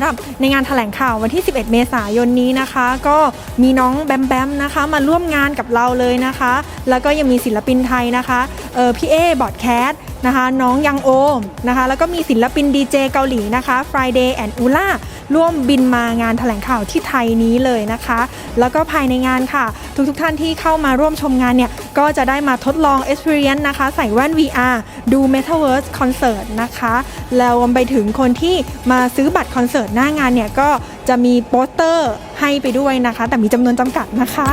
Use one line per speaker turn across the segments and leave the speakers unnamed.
หรับในงานแถลงข่าววันที่ 11 เมษายนนี้นะคะ ก็มีน้องแบมแบมนะคะมาร่วมงานกับเราเลยนะคะ แล้วก็ยังมีศิลปินไทยนะคะเออพี่เอบอดแคสนะคะ น้องยังโอมนะคะ แล้วก็มีศิลปินดีเจเกาหลีนะคะ Friday and Ula ร่วมบินมางานแถลงข่าวที่ไทยนี้เลยนะคะ แล้วก็ภายในงานค่ะ ทุกๆทท่านที่เข้ามาร่วมชมงานเนี่ย ก็จะได้มาทดลอง Experience นะคะ ใส่แว่น VR ดู Metaverse Concert นะคะ แล้วรวมไปถึงคนที่มาซื้อบัตรคอนเสิร์ตหน้างานเนี่ย ก็จะมีโปสเตอร์ให้ไปด้วยนะคะ แต่มีจำนวนจำกัดนะคะ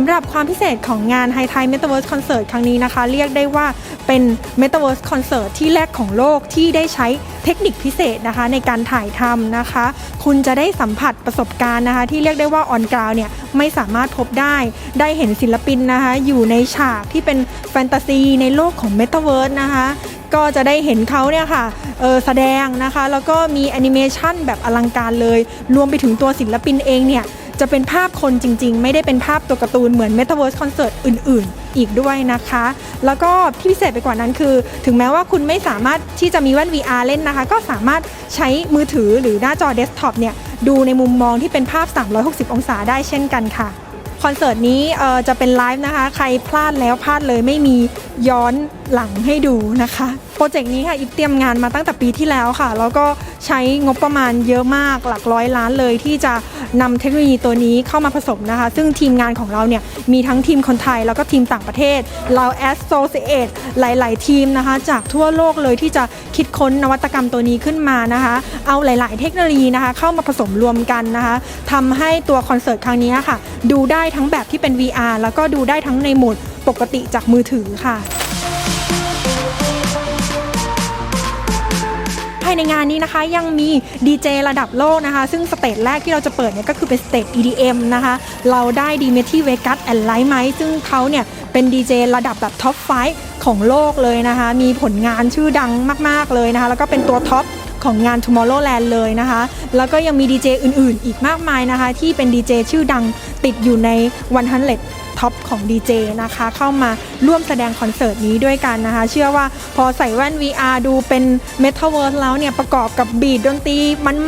ำหรับความพิเศษของงาน High Thai Metaverse Concert ครั้งนี้นะคะ เรียกได้ว่าเป็น Metaverse Concert ที่แรกของโลกที่ได้ใช้เทคนิคพิเศษนะคะ ในการถ่ายทำนะคะ คุณจะได้สัมผัสประสบการณ์นะคะ ที่เรียกได้ว่าออนกราวเนี่ยไม่สามารถพบได้ได้เห็นศิลปินนะคะ อยู่ในฉากที่เป็นแฟนตาซีในโลกของ Metaverse นะคะ ก็จะได้เห็นเขาเนี่ยค่ะแสดงนะคะ แล้วก็มีแอนิเมชันแบบอลังการเลย รวมไปถึงตัวศิลปินเองเนี่ยจะเป็นภาพคนจริง ๆ ไม่ได้เป็นภาพตัวการ์ตูนเหมือน Metaverse Concert อื่น ๆ อีกด้วยนะคะ แล้วก็ที่พิเศษไปกว่านั้นคือ ถึงแม้ว่าคุณไม่สามารถที่จะมีแว่น VR เล่นนะคะ ก็สามารถใช้มือถือหรือหน้าจอเดสก์ท็อปเนี่ยดูในมุมมองที่เป็นภาพ 360 องศาได้เช่นกันค่ะ คอนเสิร์ตนี้จะเป็นไลฟ์นะคะ ใครพลาดแล้วพลาดเลยไม่มีย้อนหลังให้ดูนะคะ โปรเจกต์นี้ค่ะอิฟเตรียมงานมาตั้งแต่ปีที่แล้วค่ะ แล้วก็ใช้งบประมาณเยอะมากหลักร้อยล้านเลย ที่จะนำเทคโนโลยีตัวนี้เข้ามาผสมนะคะ ซึ่งทีมงานของเราเนี่ยมีทั้งทีมคนไทยแล้วก็ทีมต่างประเทศ เรา associate หลาย ๆ ทีมนะคะ จากทั่วโลกเลยที่จะคิดค้นนวัตกรรมตัวนี้ขึ้นมานะคะ เอาหลาย ๆ เทคโนโลยีนะคะ เข้ามาผสมรวมกันนะคะทำให้ตัวคอนเสิร์ตครั้งนี้ค่ะ ดูได้ทั้งแบบที่เป็น VR แล้วก็ดูได้ทั้งในโหมดปกติจากมือถือค่ะายในงานนี้นะคะยังมีดีเจระดับโลกนะคะ ซึ่งสเตจแรกที่เราจะเปิดเนี่ยก็คือเป็นสเตจ EDM นะคะ เราได้ดีเมที่เวกัสแอนไลท์ไมซึ่งเขาเนี่ยเป็นดีเจระดับแบบท็อปไฟของโลกเลยนะคะ มีผลงานชื่อดังมาก ๆ เลยนะคะ แล้วก็เป็นตัวท็อปของงาน Tomorrowland เลยนะคะ แล้วก็ยังมีดีเจอื่น ๆ อีกมากมายนะคะ ที่เป็นดีเจชื่อดังติดอยู่ใน100 ท็อปของดีเจนะคะ เข้ามาร่วมแสดงคอนเสิร์ตนี้ด้วยกันนะคะ เชื่อว่าพอใส่แว่น VR ดูเป็น Metaverse แล้วเนี่ย ประกอบกับบีดดนตรี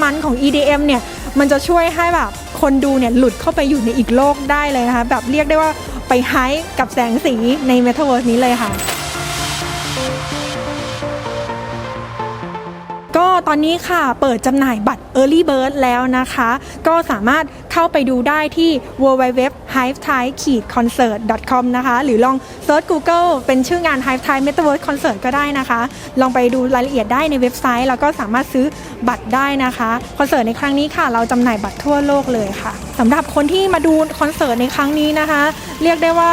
มันๆของ EDM เนี่ย มันจะช่วยให้แบบคนดูเนี่ย หลุดเข้าไปอยู่ในอีกโลกได้เลยนะคะ แบบเรียกได้ว่าไปไฮกับแสงสีใน Metaverse นี้เลยค่ะ อนนี้ค่ะเปิดจำหน่ายบัตร Early Bird แล้วนะคะ ก็สามารถเข้าไปดูได้ที่ www.hive-concert.com นะคะ หรือลองเซิร์ช Google เป็นชื่องาน Hive Time Metaverse Concert ก็ได้นะคะ ลองไปดูรายละเอียดได้ในเว็บไซต์ แล้วก็สามารถซื้อบัตรได้นะคะคอนเสิร์ตในครั้งนี้ค่ะ เราจำหน่ายบัตรทั่วโลกเลยค่ะสำหรับคนที่มาดูคอนเสิร์ตในครั้งนี้นะคะ เรียกได้ว่า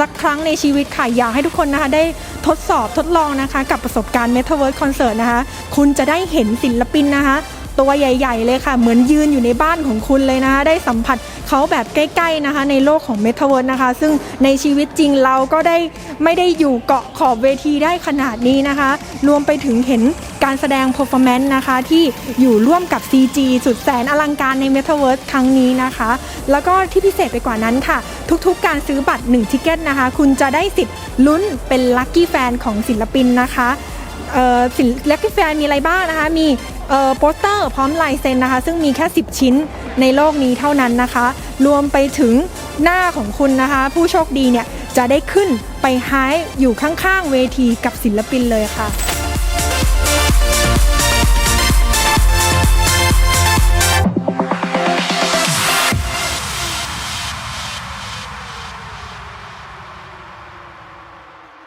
สักครั้งในชีวิตค่ะอยากให้ทุกคนนะคะได้ ทดสอบทดลองนะคะ กับประสบการณ์ Metaverse Concert นะคะ คุณจะได้เห็นศิลปินนะคะ ตัวใหญ่ ๆ เลยค่ะ เหมือนยืนอยู่ในบ้านของคุณเลยนะคะได้สัมผัสเขาแบบใกล้ ๆนะคะ ในโลกของ Metaverse นะคะ ซึ่งในชีวิตจริงเราก็ได้ไม่ได้อยู่เกาะขอบเวทีได้ขนาดนี้นะคะ รวมไปถึงเห็นการแสดง performance นะคะ ที่อยู่ร่วมกับ CG สุดแสนอลังการใน Metaverse ครั้งนี้นะคะ แล้วก็ที่พิเศษไปกว่านั้นค่ะ ทุกๆ การซื้อบัตร1ทิเก็ตนะคะ คุณจะได้สิทธิ์ลุ้นเป็นลัคกี้แฟนของศิลปินนะคะ เอ่อศิลลัคกี้แฟนมีอะไรบ้างนะคะ มีโปสเตอร์พร้อมลายเซ็นนะคะ ซึ่งมีแค่ 10 ชิ้นในโลกนี้เท่านั้นนะคะ รวมไปถึงหน้าของคุณนะคะ ผู้โชคดีเนี่ยจะได้ขึ้นไปไฮอยู่ข้างๆเวทีกับศิลปินเลยค่ะ